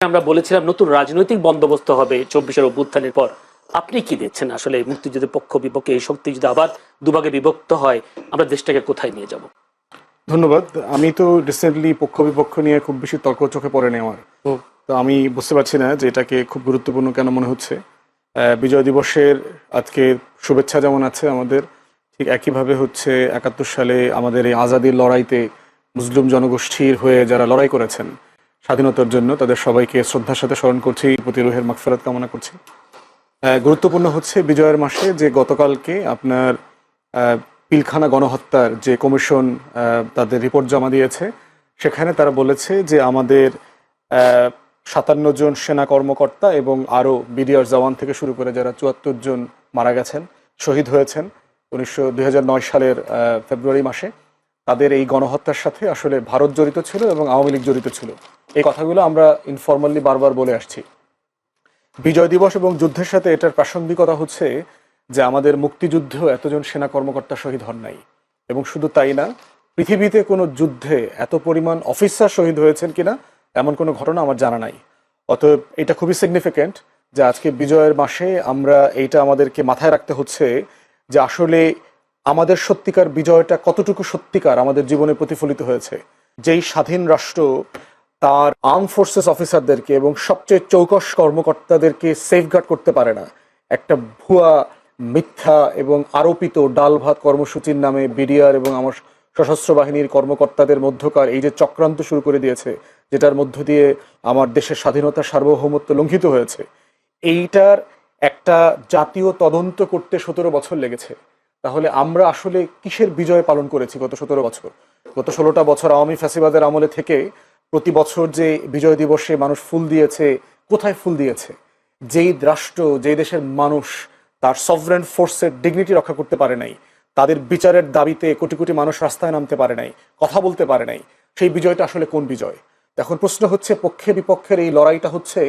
আমরা বলেছিলাম নতুন রাজনৈতিক বন্দোবস্ত হবে চব্বিশের অভ্যুত্থানের পর। আপনি কি দেখছেন আসলে মুক্তিযুদ্ধের পক্ষ বিপক্ষে এই শক্তি যদি আবার দুভাগে বিভক্ত হয় আমরা দেশটাকে কোথায় নিয়ে যাব? ধন্যবাদ। আমি তো রিসেন্টলি পক্ষ বিপক্ষ নিয়ে খুব বেশি তর্ক চোখে পড়েনি আমার। তো আমি বুঝতে পারছি না যে এটাকে খুব গুরুত্বপূর্ণ কেন মনে হচ্ছে। আহ, বিজয় দিবসের আজকে শুভেচ্ছা যেমন আছে আমাদের ঠিক একইভাবে হচ্ছে একাত্তর সালে আমাদের এই আজাদির লড়াইতে মুসলিম জনগোষ্ঠীর হয়ে যারা লড়াই করেছেন স্বাধীনতার জন্য তাদের সবাইকে শ্রদ্ধার সাথে স্মরণ করছি প্রতি রুহের মাগফেরাত কামনা করছি। গুরুত্বপূর্ণ হচ্ছে বিজয়ের মাসে যে গতকালকে আপনার পিলখানা গণহত্যার যে কমিশন তাদের রিপোর্ট জমা দিয়েছে, সেখানে তারা বলেছে যে আমাদের সাতান্ন জন সেনা কর্মকর্তা এবং আরও বিডিআর জওয়ান থেকে শুরু করে যারা চুয়াত্তর জন মারা গেছেন, শহীদ হয়েছেন। উনিশশো, দুই সালের ফেব্রুয়ারি মাসে। তাদের এই গণহত্যার সাথে আসলে ভারত জড়িত ছিল এবং আওয়ামী লীগ জড়িত ছিল। এই কথাগুলো আমরা ইনফর্মালি বারবার বলে আসছি। বিজয় দিবস এবং যুদ্ধের সাথে এটার প্রাসঙ্গিকতা হচ্ছে যে আমাদের মুক্তিযুদ্ধেও এতজন সেনা কর্মকর্তা শহীদ হন নাই। এবং শুধু তাই না, পৃথিবীতে কোনো যুদ্ধে এত পরিমাণ অফিসার শহীদ হয়েছেন কিনা, এমন কোনো ঘটনা আমার জানা নাই। অতএব এটা খুবই সিগনিফিক্যান্ট যে আজকে বিজয়ের মাসে আমরা এইটা আমাদেরকে মাথায় রাখতে হচ্ছে যে আসলে আমাদের সত্যিকার বিজয়টা কতটুকু সত্যিকার আমাদের জীবনে প্রতিফলিত হয়েছে? যেই স্বাধীন রাষ্ট্র তার আর্ম ফোর্সেস অফিসারদেরকে এবং সবচেয়ে চৌকস কর্মকর্তাদেরকে সেফগার্ড করতে পারে না। একটা ভুয়া, মিথ্যা এবং আরোপিত ডাল ভাত কর্মসূচির নামে বিডিআর এবং আমার সশস্ত্র বাহিনীর কর্মকর্তাদের মধ্যকার এই যে চক্রান্ত শুরু করে দিয়েছে, যেটার মধ্য দিয়ে আমার দেশের স্বাধীনতা সার্বভৌমত্ব লঙ্ঘিত হয়েছে, এইটার একটা জাতীয় তদন্ত করতে সতেরো বছর লেগেছে। তাহলে আমরা আসলে কিসের বিজয় পালন করেছি গত সতেরো বছর? গত ষোলোটা বছর আওয়ামী ফ্যাসিবাদের আমলে থেকে প্রতি বছর যে বিজয় দিবসে মানুষ ফুল দিয়েছে, কোথায় ফুল দিয়েছে? যেই রাষ্ট্র, যেই দেশের মানুষ তার সভরেন ফোর্সের ডিগনিটি রক্ষা করতে পারে নাই, তাদের বিচারের দাবিতে কোটি কোটি মানুষ রাস্তায় নামতে পারে নাই, কথা বলতে পারে নাই, সেই বিজয়টা আসলে কোন বিজয়? এখন প্রশ্ন হচ্ছে পক্ষে বিপক্ষের এই লড়াইটা হচ্ছে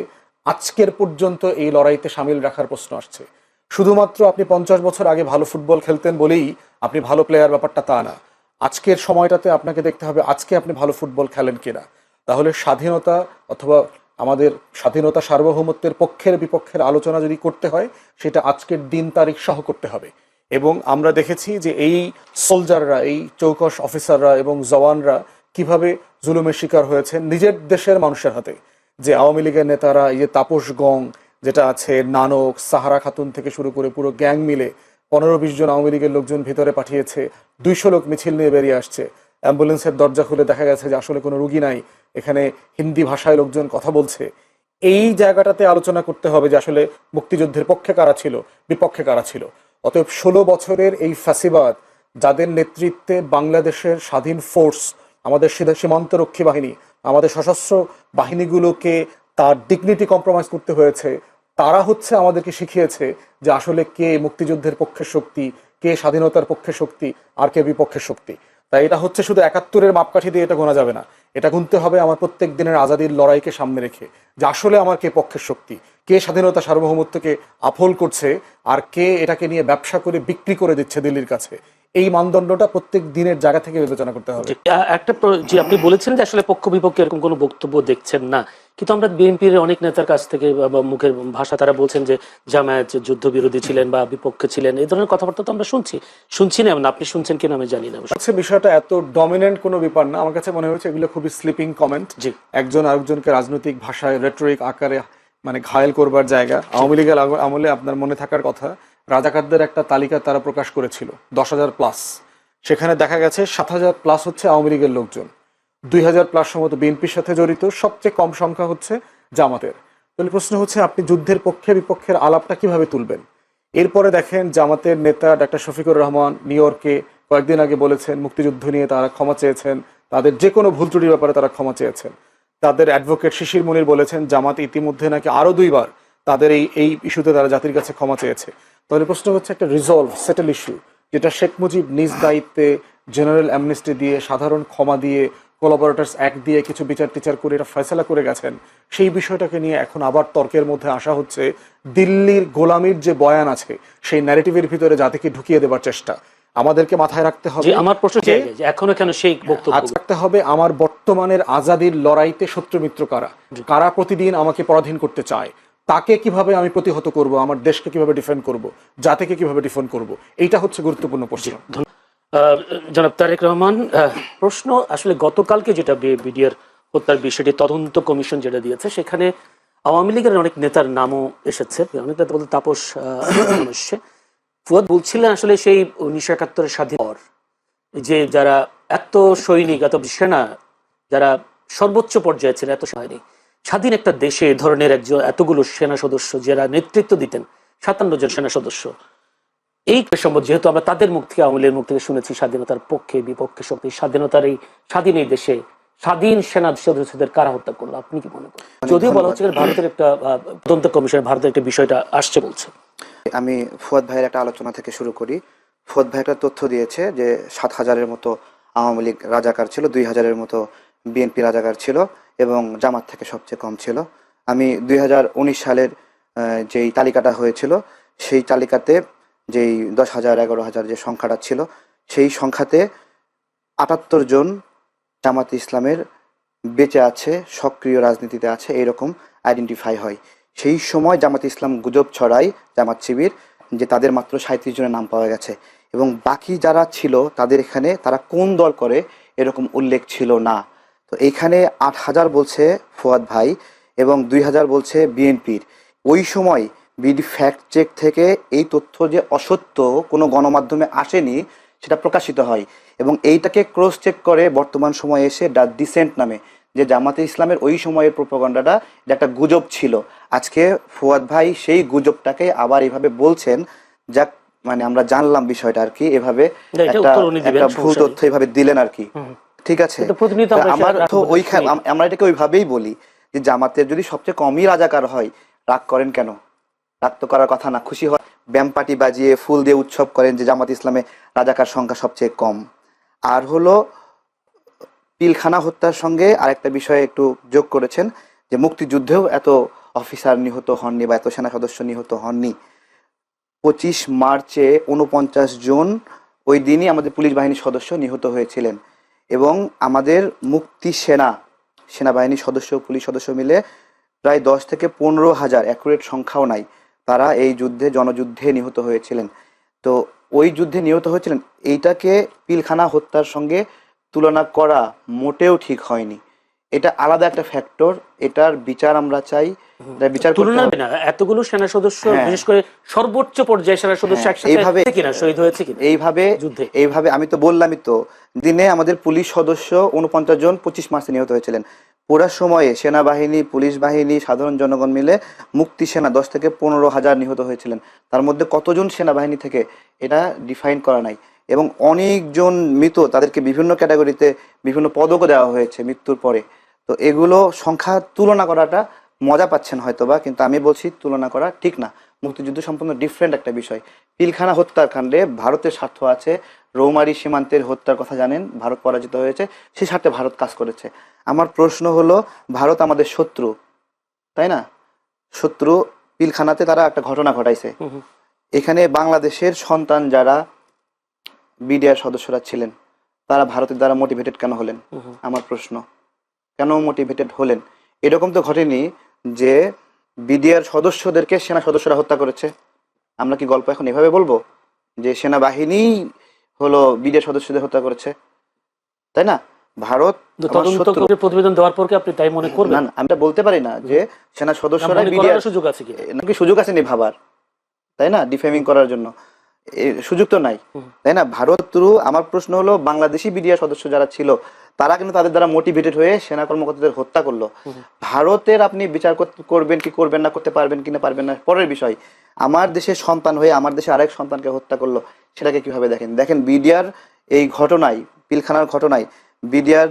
আজকের পর্যন্ত এই লড়াইতে সামিল রাখার প্রশ্ন আসছে। শুধুমাত্র আপনি পঞ্চাশ বছর আগে ভালো ফুটবল খেলতেন বলেই আপনি ভালো প্লেয়ার ব্যাপারটা তা না। আজকের সময়টাতে আপনাকে দেখতে হবে আজকে আপনি ভালো ফুটবল খেলেন কিনা। তাহলে স্বাধীনতা অথবা আমাদের স্বাধীনতা সার্বভৌমত্বের পক্ষের বিপক্ষের আলোচনা যদি করতে হয়, সেটা আজকের দিন তারিখ সহ করতে হবে। এবং আমরা দেখেছি যে এই সোলজাররা এই চৌকস অফিসাররা এবং জওয়ানরা কীভাবে জুলুমের শিকার হয়েছেন নিজের দেশের মানুষের হাতে। যে আওয়ামী লীগের নেতারা, এই যে তাপস গং যেটা আছে নানক, সাহারা খাতুন থেকে শুরু করে পুরো গ্যাং মিলে পনেরো বিশ জন আওয়ামী লীগের লোকজন ভিতরে পাঠিয়েছে। দুইশো লোক মিছিল নিয়ে বেরিয়ে আসছে। অ্যাম্বুলেন্সের দরজা খুলে দেখা গেছে যে আসলে কোনো রুগী নাই। এখানে হিন্দি ভাষায় লোকজন কথা বলছে। এই জায়গাটাতে আলোচনা করতে হবে যে আসলে মুক্তিযুদ্ধের পক্ষে কারা ছিল, বিপক্ষে কারা ছিল। অতএব ষোলো বছরের এই ফ্যাসিবাদ, যাদের নেতৃত্বে বাংলাদেশের স্বাধীন ফোর্স, আমাদের সীমা- সীমান্তরক্ষী বাহিনী, আমাদের সশস্ত্র বাহিনীগুলোকে তার ডিগনিটি কম্প্রোমাইজ করতে হয়েছে। তারা হচ্ছে আমাদেরকে শিখিয়েছে যে আসলে কে মুক্তিযুদ্ধের পক্ষের শক্তি, কে স্বাধীনতার পক্ষে শক্তি আর কে বিপক্ষের শক্তি। তাই এটা হচ্ছে শুধু একাত্তরের মাপকাঠি দিয়ে এটা গোনা যাবে না। এটা গুনতে হবে আমার প্রত্যেক দিনের আজাদির লড়াইকে সামনে রেখে যে আসলে আমার কে পক্ষের শক্তি, কে স্বাধীনতা সার্বভৌমত্বকে আফল করছে আর কে এটাকে নিয়ে ব্যবসা করে বিক্রি করে দিচ্ছে দিল্লির কাছে। এই মানদণ্ডটা প্রত্যেক দিনের জায়গা থেকে বিবেচনা করতে হবে। একটা যে আপনি বলেছেন যে আসলে পক্ষ বিপক্ষে এরকম কোনো বক্তব্য দেখছেন না। কিন্তু আমরা বিএনপির অনেক নেতার কাছ থেকে বা- মুখের ভাষা তারা বলছেন যে জামায়াত যুদ্ধ বিরোধী ছিলেন বা বিপক্ষে ছিলেন এই ধরনের কথাবার্তা তো আমরা শুনছি। শুনছি না আপনি শুনছেন কিনা আমি জানি না। হচ্ছে বিষয়টা এত ডমিনেন্ট কোনো ব্যাপার না। আমার কাছে মনে হয়েছে এগুলো খুবই স্লিপিং কমেন্ট জি। একজন আরেকজনকে রাজনৈতিক ভাষায় রেটরিক আকারে মানে ঘায়েল করবার জায়গা। আওয়ামী লীগের আমলে আপনার মনে থাকার কথা। রাজাকারদের একটা তালিকা তারা প্রকাশ করেছিল, দশ হাজার প্লাস সেখানে দেখা গেছে সাত হাজার প্লাস হচ্ছে আওয়ামী লীগের লোকজন। দুই হাজার প্লাস সম্ভবত বিএনপির সাথে জড়িত, সবচেয়ে কম সংখ্যা হচ্ছে জামাতের। তাহলে প্রশ্ন হচ্ছে, আপনি যুদ্ধের পক্ষে বিপক্ষের আলাপটা কীভাবে তুলবেন? এরপরে দেখেন জামাতের নেতা ডাক্তার শফিকুর রহমান নিউ ইয়র্কে কয়েকদিন আগে বলেছেন, মুক্তিযুদ্ধ নিয়ে তারা ক্ষমা চেয়েছেন, তাদের যে কোনো ভুল ত্রুটির ব্যাপারে তারা ক্ষমা চেয়েছেন। তাদের অ্যাডভোকেট শিশির মনির বলেছেন, জামাত ইতিমধ্যে নাকি আরও দুইবার তাদের এই এই ইস্যুতে তারা জাতির কাছে ক্ষমা চেয়েছে। তাহলে প্রশ্ন হচ্ছে একটা রিজলভ সেটেল ইস্যু যেটা শেখ মুজিব নিজ দায়িত্বে জেনারেল অ্যামনেস্টি দিয়ে সাধারণ ক্ষমা দিয়ে কোলাবোরেটার্স অ্যাক্ট দিয়ে কিছু বিচার টিচার করে এটা ফয়সলা করে গেছেন। সেই বিষয়টাকে নিয়ে এখন আবার তর্কের মধ্যে আসা হচ্ছে। দিল্লির গোলামির যে বয়ান আছে সেই ন্যারেটিভের ভিতরে জাতিকে ঢুকিয়ে দেবার চেষ্টা। আমাদেরকে মাথায় রাখতে হবে আমার প্রশ্ন এখনও কেন সেই বক্তব্য? আজ রাখতে হবে আমার বর্তমানের আজাদির লড়াইতে শত্রু মিত্র কারা? কারা প্রতিদিন আমাকে পরাধীন করতে চায়? তাকে কীভাবে আমি প্রতিহত করব, আমার দেশকে কীভাবে ডিফেন্ড করব, জাতিকে কীভাবে ডিফেন্ড করব, এইটা হচ্ছে গুরুত্বপূর্ণ প্রশ্ন। জনাব তারেক রহমান প্রশ্ন আসলে গতকালকে যেটা বিডিআর হত্যার বিষয়টি তদন্ত কমিশন যেটা দিয়েছে, সেখানে আওয়ামী লীগের অনেক নেতার নামও এসেছে। অনেক নেতা বলতে তাপস এসছে ফুয়াদ বলছিলেন আসলে সেই উনিশশো একাত্তরের স্বাধীন পর যে যারা এত সৈনিক, এত সেনা, যারা সর্বোচ্চ পর্যায়ে ছিল এত সৈনিক স্বাধীন একটা দেশে এ ধরনের একজন এতগুলো সেনা সদস্য যারা নেতৃত্ব দিতেন সাতান্ন জন সেনা সদস্য এই সম্বন্ধে যেহেতু আমরা তাদের মুখ থেকে আওয়ামী মুখ থেকে শুনেছি স্বাধীনতার পক্ষে বিপক্ষে শক্তি স্বাধীনতার এই স্বাধীন এই দেশে স্বাধীন সেনা সদস্যদের কারা হত্যা করল? আপনি কি মনে করেন? যদিও বলা হচ্ছে ভারতের একটা তদন্ত কমিশন ভারতের একটা বিষয়টা আসছে বলছে। আমি ফুয়াদ ভাইয়ের একটা আলোচনা থেকে শুরু করি। ফুয়াদ ভাই একটা তথ্য দিয়েছে যে সাত হাজারের মতো আওয়ামী লীগ রাজাকার ছিল দুই হাজারের মতো বিএনপি রাজাকার ছিল। এবং জামাত থেকে সবচেয়ে কম ছিল। আমি দুই হাজার উনিশ সালের যেই তালিকাটা হয়েছিল, সেই তালিকাতে যেই দশ হাজার, এগারো হাজার যে সংখ্যাটা ছিল, সেই সংখ্যাতে আটাত্তর জন জামাত ইসলামের বেঁচে আছে, সক্রিয় রাজনীতিতে আছে এরকম আইডেন্টিফাই হয়। সেই সময় জামাত ইসলাম গুজব ছড়ায়, জামাত শিবির, যে তাদের মাত্র সাঁত্রিশ জনের নাম পাওয়া গেছে। এবং বাকি যারা ছিল, তাদের এখানে তারা কোন দল করে, এরকম উল্লেখ ছিল না। তো এইখানে আট হাজার বলছে ফুয়াদ ভাই এবং দুই হাজার বলছে বিএনপির। ওই সময় বিডি ফ্যাক্ট চেক থেকে এই তথ্য যে অসত্য কোনো গণমাধ্যমে আসেনি সেটা প্রকাশিত হয় এবং এইটাকে ক্রস চেক করে বর্তমান সময়ে এসে দ্য ডিসেন্ট নামে যে জামাতে ইসলামের ওই সময়ের প্রোপাগান্ডাটা এটা একটা গুজব ছিল। আজকে ফুয়াদ ভাই সেই গুজবটাকে আবার এভাবে বলছেন যাক মানে আমরা জানলাম বিষয়টা আর কি এভাবে একটা ভুল তথ্য এভাবে দিলেন আর কি। ঠিক আছে? আমার তো ওইখানে আমরা এটাকে ওইভাবেই বলি যে জামাতের যদি সবচেয়ে কমই রাজাকার হয় রাগ করেন কেন? রাগ তো করার কথা না খুশি হয় ব্যায়াম পার্টি বাজিয়ে ফুল দিয়ে উৎসব করেন যে জামাত ইসলামে রাজাকার সংখ্যা সবচেয়ে কম। আর হলো পিলখানা হত্যার সঙ্গে আরেকটা বিষয়ে একটু যোগ করেছেন যে মুক্তিযুদ্ধেও এত অফিসার নিহত হননি বা এত সেনা সদস্য নিহত হননি। পঁচিশ মার্চে উনপঞ্চাশ জন ওই দিনই আমাদের পুলিশ বাহিনীর সদস্য নিহত হয়েছিলেন। এবং আমাদের মুক্তি সেনা সেনাবাহিনীর সদস্য, পুলিশ সদস্য মিলে প্রায় দশ থেকে পনেরো হাজার অ্যাকুরেট সংখ্যাও নাই। তারা এই যুদ্ধে, জনযুদ্ধে নিহত হয়েছিলেন। তো ওই যুদ্ধে নিহত হয়েছিলেন, এইটাকে পিলখানা হত্যার সঙ্গে তুলনা করা মোটেও ঠিক হয়নি। এটা আলাদা একটা ফ্যাক্টর এটার বিচার আমরা চাই বিচার তুলনা হবে। না এতগুলো সেনা সদস্য হ্যাঁ। বিশেষ করে সর্বোচ্চ পর্যায়ে সেনা সদস্য হ্যাঁ, একসাথে এইভাবে- কিনা শহীদ হয়েছে কিনা এইভাবে যুদ্ধে। এইভাবে আমি তো বললামই তো দিনে আমাদের পুলিশ সদস্য উনপঞ্চাশ জন পঁচিশ মাসে নিহত হয়েছিলেন পুরা সময়ে সেনাবাহিনী পুলিশ বাহিনী সাধারণ জনগণ মিলে মুক্তি সেনা দশ থেকে পনেরো হাজার নিহত হয়েছিলেন তার মধ্যে কতজন সেনাবাহিনী থেকে এটা ডিফাইন করা নাই এবং অনেকজন মৃত তাদেরকে বিভিন্ন ক্যাটাগরিতে বিভিন্ন পদকও দেওয়া হয়েছে মৃত্যুর পরে তো এগুলো সংখ্যা তুলনা করাটা মজা পাচ্ছেন হয়তো বা কিন্তু আমি বলছি তুলনা করা ঠিক না। মুক্তিযুদ্ধ সম্পূর্ণ ডিফারেন্ট একটা বিষয়। পিলখানা হত্যাকাণ্ডে ভারতের স্বার্থ আছে রৌমারি সীমান্তের হত্যার কথা জানেন ভারত পরাজিত হয়েছে সে স্বার্থে ভারত কাজ করেছে। আমার প্রশ্ন হলো ভারত আমাদের শত্রু তাই না? শত্রু পিলখানাতে তারা একটা ঘটনা ঘটাইছে। এখানে বাংলাদেশের সন্তান যারা বিডিআর সদস্যরা ছিলেন তারা ভারতের দ্বারা মোটিভেটেড কেন হলেন। আমার প্রশ্ন। কেন মোটিভেটেড হলেন? এরকম তো ঘটেনি যে বিডিআর সদস্যদেরকে সেনা সদস্যরা হত্যা করেছে। আমরা কি গল্প এখন এভাবে বলব? যে সেনাবাহিনী হলো বিডিআর সদস্যদের হত্যা করেছে। তাই না? ভারত প্রতিবেদন দেওয়ার পর আপনি তাই মনে করবেন? না আমি বলতে পারি না যে সেনা সদস্যরা বিডিআর সুযোগ আছে কি? নাকি সুযোগ আছে নি ভাবার? তাই না? ডিফেমিং করার জন্য। সুযোগ তো নাই। তাই না? ভারত থ্রু আমার প্রশ্ন হলো বাংলাদেশি বিডিআর সদস্য যারা ছিল তারা কিন্তু তাদের দ্বারা মোটিভেটেড হয়ে সেনা কর্মকর্তাদের হত্যা করল। ভারতের আপনি বিচার করবেন কি করবেন না করতে পারবেন কি না পারবেন না পরের বিষয় আমার দেশের সন্তান হয়ে আমার দেশে আরেক সন্তানকে হত্যা করল সেটাকে কীভাবে দেখেন? দেখেন বিডিআর এই ঘটনায় পিলখানার ঘটনায় বিডিআর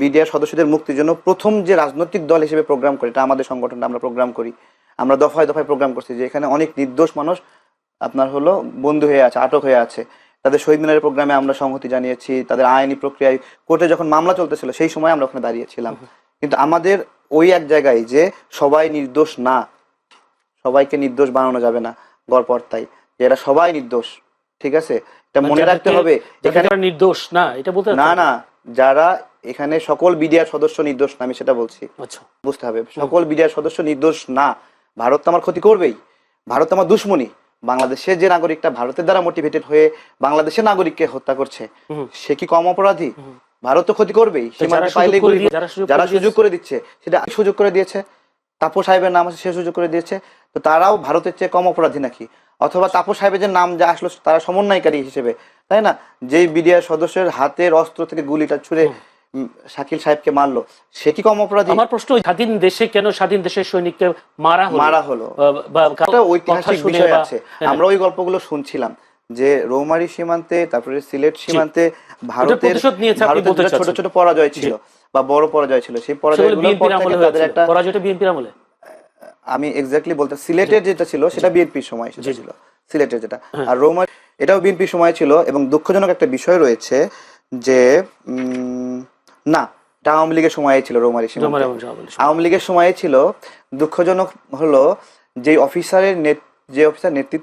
বিডিআর সদস্যদের মুক্তির জন্য প্রথম যে রাজনৈতিক দল হিসেবে প্রোগ্রাম করে এটা আমাদের সংগঠনটা আমরা প্রোগ্রাম করি। আমরা দফায় দফায় প্রোগ্রাম করছি যে এখানে অনেক নির্দোষ মানুষ আপনার হলো বন্ধু হয়ে আছে আটক হয়ে আছে। তাদের শহীদ মিনারের প্রোগ্রামে আমরা সংহতি জানিয়েছি তাদের আইনি প্রক্রিয়ায় কোর্টে যখন মামলা চলতেছিল সেই সময় আমরা ওখানে দাঁড়িয়েছিলাম। কিন্তু আমাদের ওই এক জায়গায় যে সবাই নির্দোষ না সবাইকে নির্দোষ বানানো যাবে না গড়পড়তাই যে এরা সবাই নির্দোষ ঠিক আছে? এটা মনে রাখতে হবে এখানে নির্দোষ না এটা বলতে না না যারা এখানে সকল বিডিআর সদস্য নির্দোষ না আমি সেটা বলছি। আচ্ছা। বুঝতে হবে। সকল বিডিআর সদস্য নির্দোষ না ভারত তো আমার ক্ষতি করবেই। ভারত আমার দুশ্মনী। বাংলাদেশের যে নাগরিকটা ভারতের দ্বারা মোটিভেটেড হয়ে বাংলাদেশের নাগরিককে হত্যা করছে সে কি কম অপরাধী? ভারত তো ক্ষতি করবেই। যারা সুযোগ করে যারা সুযোগ করে দিচ্ছে সেটা সুযোগ করে দিয়েছে। তাপস সাহেবের নাম আছে সে সুযোগ করে দিয়েছে। তো তারাও ভারতের চেয়ে কম অপরাধী নাকি? অথবা তাপস সাহেবের যে নাম যা আসলো তারা সমন্বয়কারী হিসেবে তাই না? যেই বিডিআর সদস্যের হাতের অস্ত্র থেকে গুলিটা ছুড়ে শাকিল সাহেবকে মারলো সে কি কম অপরাধী আমার প্রশ্ন স্বাধীন দেশে কেন স্বাধীন দেশের সৈনিককে মারা হলো? মারা হলো। ঐতিহাসিক বিষয় আছে। হ্যাঁ। আমরা ওই গল্পগুলো শুনছিলাম যে রৌমারি সীমান্তে তারপরে সিলেট সীমান্তে ভারতের ভারতের ছোট ছোট পরাজয় ছিল বা বড় পরাজয় ছিল। সেই সেগুলো পরাজয়গুলোর পর বিএনপির আমলে থেকে তাদের একটা পরাজয়টা বিএনপির আমলে? আমি এক্স্যাক্টলি বলতে সিলেটের যেটা ছিল সেটা বিএনপির সময়। ছিল। সিলেটের যেটা। হ্যাঁ। আর রোমার এটাও বিএনপির সময় ছিল এবং দুঃখজনক একটা বিষয় রয়েছে যে উম, না এটা আওয়ামী লীগের সময় ছিল রোমারি আওয়ামী লীগের সময়ে ছিল দুঃখজনক হলো যে অফিসারের যে অফিসার নেতৃত্বে